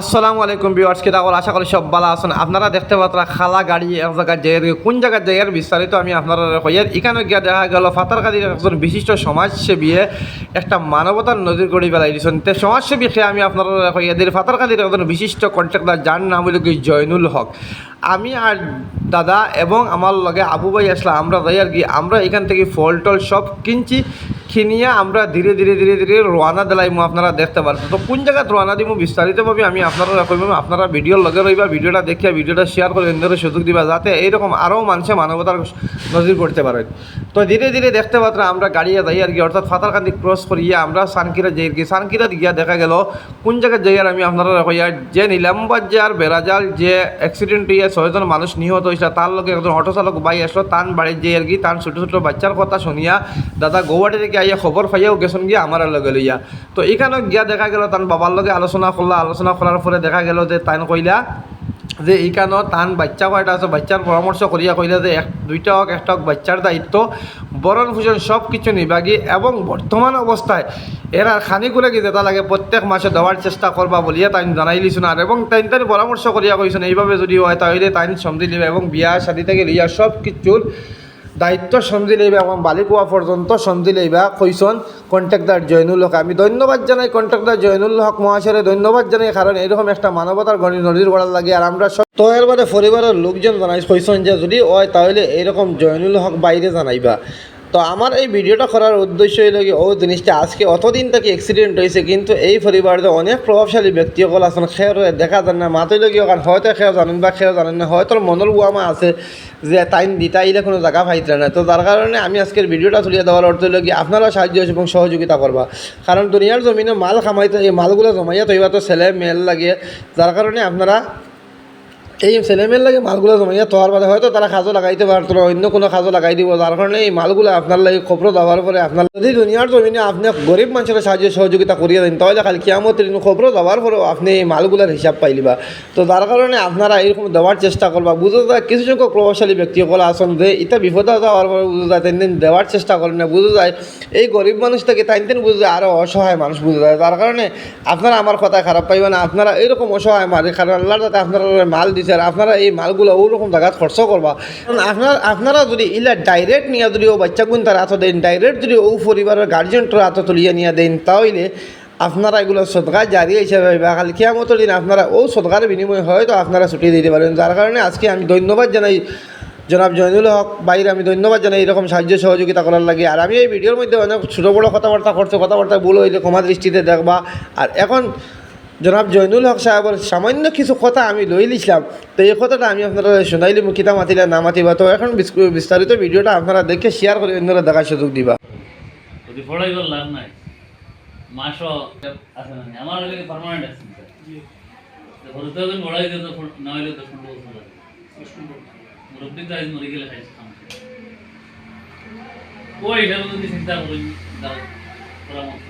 আসসালামু আলাইকুম কি তাহলে আশা করি সব ভালো আছেন। আপনারা দেখতে পাত্রা খালা গাড়ি, এক জায়গায় জায়গায় কোন জায়গার জায়গার বিস্তারিত আমি আপনারা কইয়ার এখানে গিয়া দেখা গেল, ফাতারকাদির একজন বিশিষ্ট সমাজসেবী একটা মানবতার নজির করে বেলাই দিয়েছেন। তে সমাজসেবী খেয়ে আমি আপনারা কইয়া দিই ফাতারকাদির একজন বিশিষ্ট কন্ট্রাক্টর, যার নাম হইল কি জয়নুল হক। আমি আর দাদা এবং আমার লগে আবু ভাই আসলাম, আমরা যাই আর কি, আমরা এখান থেকে ফল টল সব কিনছি। কিনিয়ে আমরা ধীরে ধীরে ধীরে ধীরে রোয়ানা দিলাইমু আপনারা দেখতে পারবেন তো কোন জায়গায় রোয়ানা দিমু বিস্তারিতভাবে আমি আপনারা কইব আপনারা ভিডিওর লগে রইবা, ভিডিওটা দেখিয়া ভিডিওটা শেয়ার করে অন্যদের সুযোগ দিবা, যাতে এইরকম আরও মানুষে মানবতার নজির করতে পারেন তো ধীরে ধীরে দেখতে পাত্রা আমরা গাড়িয়ে যাই আর কি, অর্থাৎ ফাতারকান্দি ক্রস করিয়া আমরা সানকিরা যাই আর কি। সানকিরা গিয়া দেখা গেল, কোন জায়গায় যাই আর আমি আপনারা কইয়া যে নিলাম্বার যে নিলামবাজার, বেড়াজাল যে অ্যাক্সিডেন্ট হইয়া ছয়জন মানুষ নিহত হয়েছিল তার লগে একজন অটো চালক বাই আসলো তান বাড়ির যে আর কি, তার ছোটো ছোটো বাচ্চার কথা শুনিয়া দাদা গৌহাটি থেকে আইয়া খবর পাইয়াও গেছেন গিয়া আমার লগে লইয়া। তো এখানে গিয়া দেখা গেল তার বাবার লগে আলোচনা করলা আলোচনা করার পরে দেখা গেল যে তাই কইলা যে এইখানো তান বাচ্চা কয়টা আছে বাচ্চার পরামর্শ করিয়া কইলা যে এক, দুইটা হোক একটা হোক বাচ্চার দায়িত্ব বরণ ভূষণ সব কিছু নিবাগি এবং বর্তমান অবস্থায় এরা খানিকুলে কি যেটা লাগে প্রত্যেক মাসে দেওয়ার চেষ্টা করবা বলিয়া তাই জানাই লিছুন আর এবং তাই তাই পরামর্শ করিয়া কইছেন এইভাবে যদি হয় তাহলে তাই লিবে এবং বিয়া শাদি থেকে লিয়া সব কিছুর দায়িত্ব সন্ধি লইবা এবং বালিকুয়া পর্যন্ত সন্ধি লইবা। কইসন কন্ট্রাক্টর জয়নুল হক। আমি ধন্যবাদ জানাই কন্ট্রাক্টর জয়নুল হক মহাশয়ের ধন্যবাদ জানাই কারণ এরকম একটা মানবতার গণি নদীর গড়ার লাগে আর আমরা তো এর বাদে পরিবারের লোকজন জানাই কইসন যে যদি হয়, তাহলে এইরকম জয়নুল হক বাইরে জানাইবা। তো আমার এই ভিডিওটা করার উদ্দেশ্য হইল কি, ও জিনিসটা আজকে অতদিন থেকে অ্যাক্সিডেন্ট হয়েছে কিন্তু এই পরিবারে অনেক প্রভাবশালী ব্যক্তিসকল আছেন। খেয়ার দেখা যান না মাতইল কি কারণ হয়তো খেয়াও জানেন বা খেয়াও জানেন না, হয়তো মনের গুয়ামা আছে যে তাই দিতা আইলে কোনো জায়গা পাইতে না। তো তার কারণে আমি আজকের ভিডিওটা তুলিয়ে দেওয়ার অর্থ হলো কি আপনারা সাহায্য এবং সহযোগিতা করবা। কারণ দুনিয়ার জমিনে মাল খামাইতে এই মালগুলো জমাইয়া তৈবা তো ছেলে, মেল লাগে। যার কারণে আপনারা এই ছেলেমেয়ের লাগে মালগুলো জমাইয়া তোয়ার বাদে হয়তো তারা খাজো লাগাইতে পারতো না অন্য কোনো খাজো লাগাই দিব। যার কারণে এই মালগুলো আপনার লাগে খবর দেওয়ার পরে আপনার যদি দুনিয়ার জমিনে আপনি গরিব মানুষের সাহায্য সহযোগিতা করিয়ে দেন তাহলে খালি কিয়ামতের খবর দেওয়ার পরেও আপনি এই মালগুলোর হিসাব পাইলিবা তো যার কারণে আপনারা এরকম দেওয়ার চেষ্টা করবা বুঝা যায়, কিছু সংখ্যক প্রভাবশালী ব্যক্তিসকল আসন যে এটা বিপদে যাওয়ার পরে বুঝা যায় তিন দিন দেওয়ার চেষ্টা করেন না বুঝা যায়। এই গরিব মানুষ থেকে তিন দিন বুঝা যায় আরও অসহায় মানুষ বুঝা যায়। যার কারণে আপনারা আমার কথা খারাপ পাইবেন না। আপনারা এইরকম অসহায় মানে কারণ আল্লাহর যাতে আপনারা মাল দিচ্ছে আর আপনারা এই মালগুলো ওরকম জায়গায় খরচ করবা, কারণ আপনার আপনারা যদি ইলা ডাইরেক্ট নিয়ে যদি ও বাচ্চা গুণ তার হাতে দেন ডাইরেক্ট যদি ও পরিবারের গার্জিয়ানটার হাতে তুলিয়ে নিয়ে দেন তাহলে আপনারা এগুলো সদকা জারি হিসাবে খালি কেয়ামতের দিন আপনারা ও সদকার বিনিময়ে হয়তো আপনারা ছুটি দিতে পারেন। যার কারণে আজকে আমি ধন্যবাদ জানাই জনাব জয়নুল হক বাইরে আমি ধন্যবাদ জানাই এরকম সাহায্য সহযোগিতা করার লাগে। আর আমি এই ভিডিওর মধ্যে অনেক ছোটো বড়ো কথাবার্তা করছি কথাবার্তা ভুল হইলে ক্ষমা দৃষ্টিতে দেখবা। আর এখন জনাব জয়নুল হক সাহেবের সামান্য কিছু কথা আমি লই লিছিলাম। তো এই কথাটা আমি আপনারা শোনাইলি মুখিতা মাতিলে না মাতিবা। তো এখন বিস- বিস্তারিত ভিডিওটা আপনারা দেখে শেয়ার করে অন্যরা দেখার সুযোগ দিবা। যদি লাভ নাই। মাসও আছে না আমার পার্মানেন্ট আছে বড়াই দিত না হইলে তো শুনব মুরব্বী তো আজ মরে গেলে খাইছে খামছে ওই এটা যদি চিন্তা করি দাও পরামর্শ।